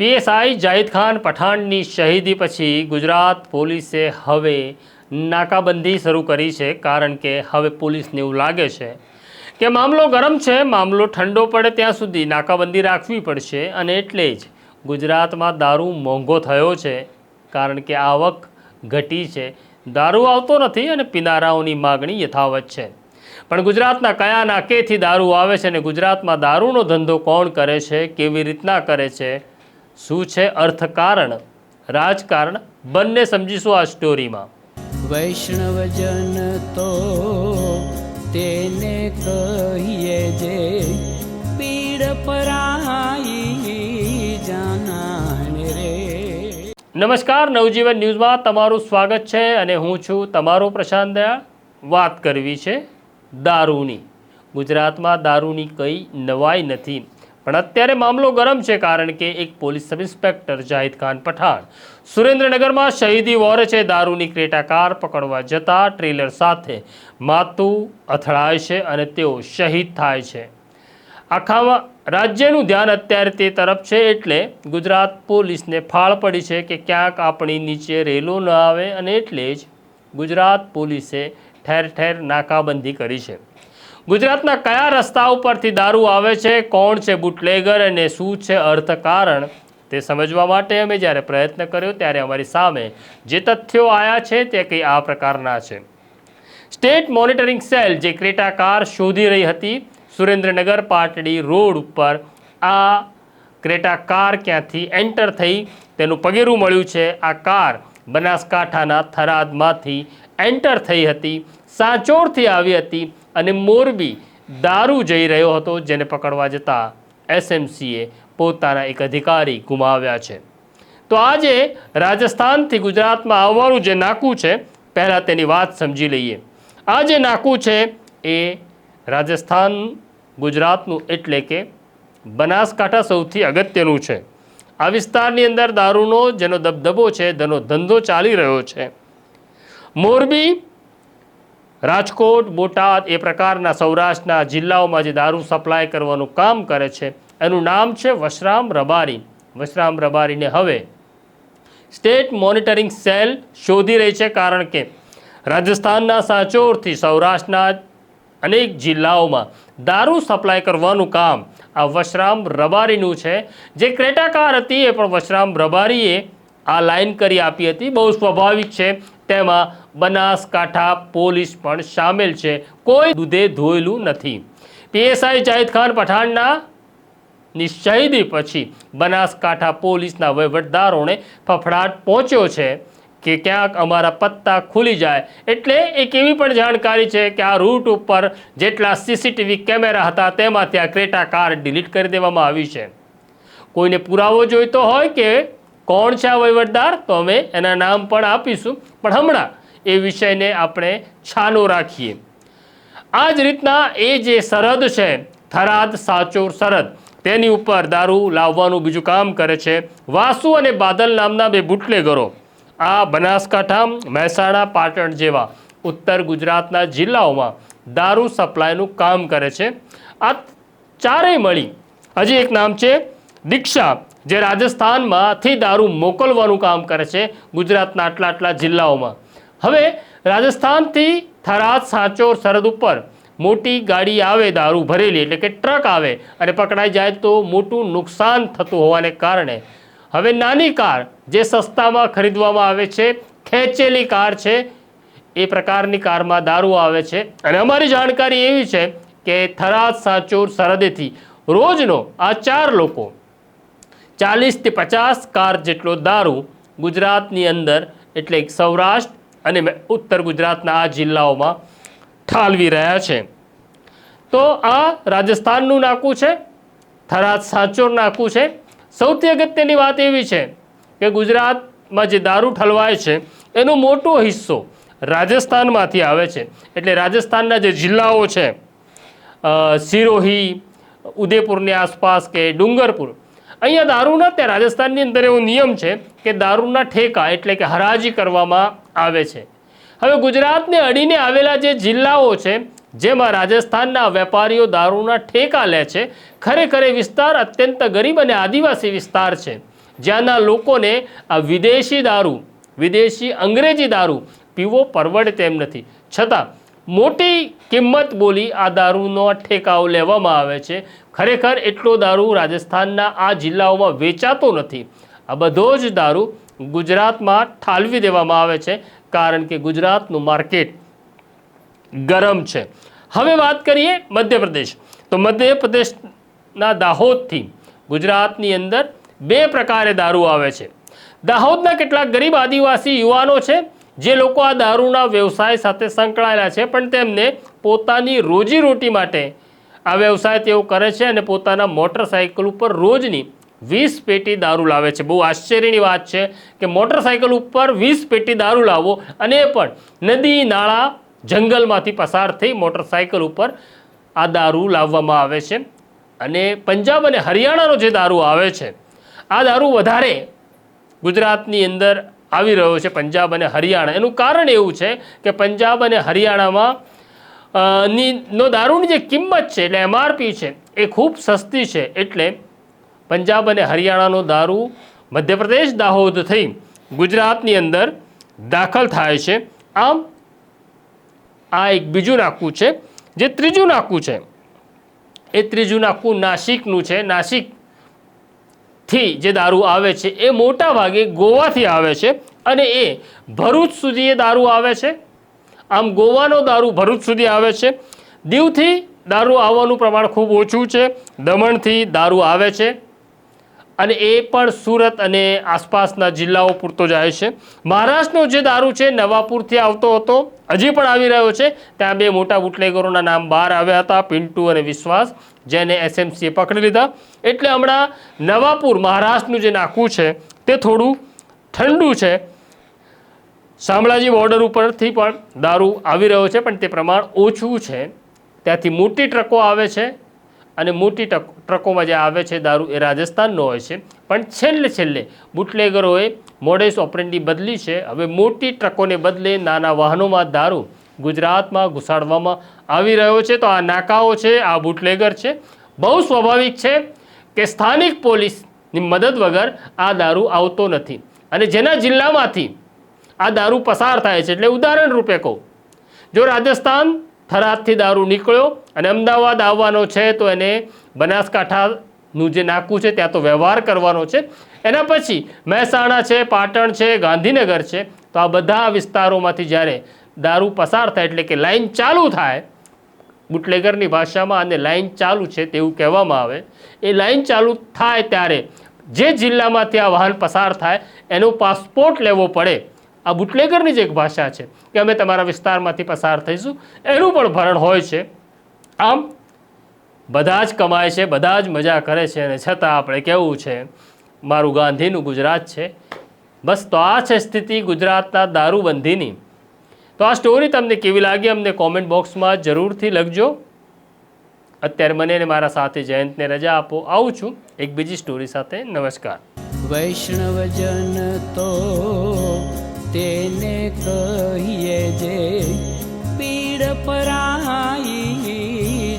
PSI Zahid Khan પઠાણની શહીદી પછી ગુજરાત પોલીસે હવે નાકાબંધી શરૂ કરી છે, કારણ કે હવે પોલીસને એવું લાગે છે કે મામલો ગરમ છે, મામલો ઠંડો પડે ત્યાં સુધી નાકાબંધી રાખવી પડશે અને એટલે જ ગુજરાતમાં દારૂ મોંઘો થયો છે, કારણ કે આવક ઘટી છે. દારૂ આવતો નથી અને પીનારાઓની માગણી યથાવત છે. પણ ગુજરાતના કયા નાકેથી દારૂ આવે છે અને ગુજરાતમાં દારૂનો ધંધો કોણ કરે છે, કેવી રીતના કરે છે શું છે અર્થકારણ? રાજકારણ? બંને સમજીશું આ સ્ટોરીમાં વૈષ્ણવજન તો તેને કહીએ જે પીડ પરાઈ જાનાને રે. નમસ્કાર નવજીવન ન્યૂઝમાં તમારું સ્વાગત છે અને હું છું તમારો પ્રશાંત દયાળ. વાત કરવી છે દારૂની. ગુજરાતમાં દારૂની કંઈ નવાઈ નથી. પણ અત્યારે મામલો ગરમ છે કારણ કે એક police sub inspector Jahid Khan Pathan. સુરેન્દ્રનગરમાં શહીદી વોરે છે, દારૂની ક્રેટા કાર પકડવા જતા ટ્રેલર સાથે માથું અથડાય છે અને તેઓ શહીદ થાય છે. આખામાં રાજ્યનું ધ્યાન અત્યારે તે તરફ છે એટલે ગુજરાત પોલીસને ફાળ પડી છે કે ક્યાંક આપણી નીચે રેલો ન આવે અને એટલે જ ગુજરાત પોલીસે ઠેર ઠેર નાકાબંધી કરી છે. ગુજરાતના કયા રસ્તા ઉપરથી દારૂ આવે છે, કોણ છે બુટલેગર અને શું છે અર્થકારણ તે સમજવા માટે અમે જ્યારે પ્રયત્ન કર્યો ત્યારે અમારી સામે જે તથ્યો આવ્યા છે તે કંઈ આ પ્રકારના છે. સ્ટેટ મોનિટરિંગ સેલ જે ક્રેટા કાર શોધી રહી હતી, સુરેન્દ્રનગર પાટડી રોડ ઉપર, આ ક્રેટા કાર ક્યાંથી એન્ટર થઈ તેનું પગેરું મળ્યું છે. આ કાર બનાસકાંઠાના થરાદમાંથી એન્ટર થઈ હતી, સાંચોરથી આવી હતી. અને મોરબી દારૂ જઈ રહ્યો હતો જેને પકડવા જતાં એસએમસીએ પોતાના એક અધિકારી ગુમાવ્યા છે. તો આજે રાજસ્થાનથી ગુજરાતમાં આવવાનું જે નાકું છે, પહેલાં તેની વાત સમજી લઈએ. આ જે નાકું છે એ રાજસ્થાન ગુજરાતનું એટલે કે બનાસકાંઠા સૌથી અગત્યનું છે. આ વિસ્તારની અંદર દારૂનો જેનો દબદબો છે, તેનો ધંધો ચાલી રહ્યો છે. મોરબી રાજકોટ, બોટાદ એ પ્રકારના સૌરાષ્ટ્રના જિલ્લાઓમાં જે દારૂ સપ્લાય કરવાનું કામ કરે છે, એનું નામ છે વશરામ રબારી. વશરામ રબારીને હવે સ્ટેટ મોનિટરિંગ સેલ શોધી રહી છે, કારણ કે રાજસ્થાનના સાચોરથી સૌરાષ્ટ્રના અનેક જિલ્લાઓમાં દારૂ સપ્લાય કરવાનું કામ આ વશરામ રબારીનું છે. જે ક્રેટાકાર હતી એ પણ વશરામ રબારીએ આ લાઈન કરી આપી હતી. બહુ સ્વાભાવિક છે. તેમાં બનાસકાંઠા પોલીસ પણ સામેલ છે. કોઈ દૂધે ધોયેલું નથી. પીએસઆઈ જાહિદ ખાન પઠાણના નિશ્ચયદી પછી બનાસકાંઠા પોલીસના વહીવટદારોને ફફડાટ પહોંચ્યો છે કે ક્યાંક અમારા પત્તા ખુલી જાય. એટલે એક એવી પણ જાણકારી છે કે આ રૂટ ઉપર જેટલા સીસીટીવી કેમેરા હતા તેમાંથી આ ક્રેટા કાર ડિલીટ કરી દેવામાં આવી છે. કોઈને પુરાવો જોઈતો હોય કે કોણ છે આ વહીવટદાર? તો અમે એના નામ પણ આપીશું. પણ હમણાં એ વિષયને આપણે છાનો રાખીએ. આ જ રીતના એ જે સરહદ છે, થરાદ સાચોર સરહદ, તેની ઉપર દારૂ લાવવાનું બીજું કામ કરે છે. વાસુ અને બાદલ નામના બે બુટલેગરો, આ બનાસકાંઠા, મહેસાણા, પાટણ જેવા ઉત્તર ગુજરાતના જિલ્લાઓમાં દારૂ સપ્લાયનું કામ કરે છે. આ ચારેય મળી, હજી એક નામ છે, દીક્ષા. જે રાજસ્થાનમાંથી દારૂ મોકલવાનું કામ કરે છે ગુજરાતના આટલા આટલા જિલ્લાઓમાં. હવે રાજસ્થાનથી થરાદ, સાચોર, સરહદ ઉપર મોટી ગાડી આવે, દારૂ ભરેલી, એટલે કે ટ્રક આવે અને પકડાઈ જાય તો મોટું નુકસાન થતું હોવાને કારણે. હવે નાની કાર જે સસ્તામાં ખરીદવામાં આવે છે, ખેંચેલી કાર છે, એ પ્રકારની કારમાં દારૂ આવે છે. અને અમારી જાણકારી એવી છે કે થરાદ, સાચોર, સરહદેથી રોજનો આ ચાર લોકો ચાલીસથી પચાસ કાર જેટલો દારૂ ગુજરાતની અંદર, એટલે સૌરાષ્ટ્ર અને ઉત્તર ગુજરાતના આ જિલ્લાઓમાં ઠાલવી રહ્યા છે. તો આ રાજસ્થાનનું નાકું છે, થરાદ સાચોર નાકું છે. સૌથી અગત્યની વાત એવી છે કે ગુજરાતમાં જે દારૂ ઠલવાય છે, એનો મોટો હિસ્સો રાજસ્થાનમાંથી આવે છે. એટલે રાજસ્થાનના જે જિલ્લાઓ છે સિરોહી, ઉદયપુરની આસપાસ કે ડુંગરપુર અહીંયા દારૂના ત્યાં રાજસ્થાનની અંદર એવો નિયમ છે કે દારૂના ઠેકા એટલે કે હરાજી કરવામાં આવે છે. હવે ગુજરાતને અડીને આવેલા જે જિલ્લાઓ છે, જેમાં રાજસ્થાનના વેપારીઓ દારૂના ઠેકા લે છે, ખરેખર એ વિસ્તાર અત્યંત ગરીબ અને આદિવાસી વિસ્તાર છે. જ્યાંના લોકોને આ વિદેશી દારૂ, વિદેશી અંગ્રેજી દારૂ પીવો પરવડે તેમ નથી. છતાં મોટી કિંમત બોલી આ દારૂનો ઠેકાઓ લેવામાં આવે છે. ખરેખર એટલો દારૂ રાજસ્થાનના આ જિલ્લાઓમાં વેચાતો નથી. આ બધો જ દારૂ ગુજરાતમાં ઠાલવી દેવામાં આવે છે, કારણ કે ગુજરાતનું માર્કેટ ગરમ છે. હવે વાત કરીએ મધ્યપ્રદેશ. તો મધ્યપ્રદેશના દાહોદથી ગુજરાતની અંદર બે પ્રકારે દારૂ આવે છે. દાહોદના કેટલાક ગરીબ આદિવાસી યુવાનો છે જે લોકો આ દારૂના વ્યવસાય સાથે સંકળાયેલા છે, પણ તેમને પોતાની રોજીરોટી માટે આ વ્યવસાય તેઓ કરે છે અને પોતાના મોટરસાઇકલ ઉપર રોજની વીસ પેટી દારૂ લાવે છે. બહુ આશ્ચર્યની વાત છે કે મોટરસાઇકલ ઉપર વીસ પેટી દારૂ લાવો અને પણ નદી, નાળા, જંગલમાંથી પસાર થઈ મોટરસાઇકલ ઉપર આ દારૂ લાવવામાં આવે છે. અને પંજાબ અને હરિયાણાનો જે દારૂ આવે છે, આ દારૂ વધારે ગુજરાતની અંદર આવી રહ્યો છે પંજાબ અને હરિયાણા. એનું કારણ એવું છે કે પંજાબ અને હરિયાણામાં ની, નો દારૂની જે કિંમત છે, એટલે એમઆરપી છે, એ ખૂબ સસ્તી છે. એટલે પંજાબ અને હરિયાણાનો દારૂ મધ્યપ્રદેશ દાહોદ થઈ ગુજરાતની અંદર દાખલ થાય છે. આમ, આ એક બીજું નાકું છે, જે ત્રીજું નાકું છે. એ ત્રીજું નાકું નાસિકનું છે. નાસિક થી જે દારૂ આવે છે, એ મોટા ભાગે ગોવાથી આવે છે અને એ ભરૂચ સુધી એ દારૂ આવે છે. આમ ગોવાનો દારૂ ભરૂચ સુધી આવે છે. દીવથી દારૂ આવવાનું પ્રમાણ ખૂબ ઓછું છે. દમણથી દારૂ આવે છે. અને એ પણ સુરત અને આસપાસના જિલ્લાઓ પૂરતો જાય છે. મહારાષ્ટ્રનો જે દારૂ છે, નવાપુરથી આવતો હતો, હજી પણ આવી રહ્યો છે. ત્યાં બે મોટા બુટલેગરોના નામ બહાર આવ્યા હતા, પિન્ટુ અને વિશ્વાસ. જેને એસએમસીએ પકડી લીધા. એટલે હમણાં નવાપુર, મહારાષ્ટ્રનું જે નાકું છે, તે થોડું ઠંડુ છે. શામળાજી બોર્ડર ઉપરથી પણ દારૂ આવી રહ્યો છે, પણ તે પ્રમાણ ઓછું છે. ત્યાંથી મોટી ટ્રકો આવે છે અને મોટી ટ્રક- ટ્રકોમાં જે આવે છે દારૂ એ રાજસ્થાનનો હોય છે. પણ છેલ્લે છેલ્લે બુટલેગરોએ મોડેસ ઓપરેન્ડી બદલી છે. હવે મોટી ટ્રકોને બદલે નાના વાહનોમાં દારૂ ગુજરાતમાં ઘુસાડવામાં આવી રહ્યો છે. તો આ નાકાઓ છે, આ બુટલેગર છે. બહુ સ્વાભાવિક છે કે સ્થાનિક પોલીસની મદદ વગર આ દારૂ આવતો નથી. અને જેના જિલ્લામાંથી આ દારૂ પસાર થાય છે, એટલે ઉદાહરણ રૂપે કહું. જો રાજસ્થાન થરાદથી દારૂ નીકળ્યો અને અમદાવાદ આવવાનો છે, તો એને બનાસકાંઠાનું જે નાકું છે, ત્યાં તો વ્યવહાર કરવાનો છે. એના પછી મહેસાણા છે, પાટણ છે, ગાંધીનગર છે. તો આ બધા વિસ્તારોમાંથી જ્યારે દારૂ પસાર થાય એટલે કે લાઇન ચાલુ થાય, બુટલેગરની ભાષામાં આને લાઇન ચાલુ છે તેવું કહેવામાં આવે. એ લાઈન ચાલુ થાય ત્યારે જે જિલ્લામાંથી આ વાહન પસાર થાય, એનો પાસપોર્ટ લેવો પડે. આ બુટલેગરની જ એક ભાષા છે કે અમે તમારા વિસ્તારમાંથી પસાર થઈશું. એનું પણ ભરણ હોય છે. આમ, બધા જ કમાય છે, બધા જ મજા કરે છે અને છતાં આપણે કેવું છે? મારું ગાંધીનું ગુજરાત છે. બસ તો આ છે સ્થિતિ ગુજરાતના દારૂબંધીની. તો આ સ્ટોરી તમને કેવી લાગી અમને કોમેન્ટ બોક્સમાં જરૂરથી લખજો. અત્યારે મને અને મારા સાથે જયંતને રજા આપો. આવું છું. એક બીજી સ્ટોરી સાથે નમસ્કાર. વૈષ્ણવજન તો તેને કહીએ જે પીડ પરાઈ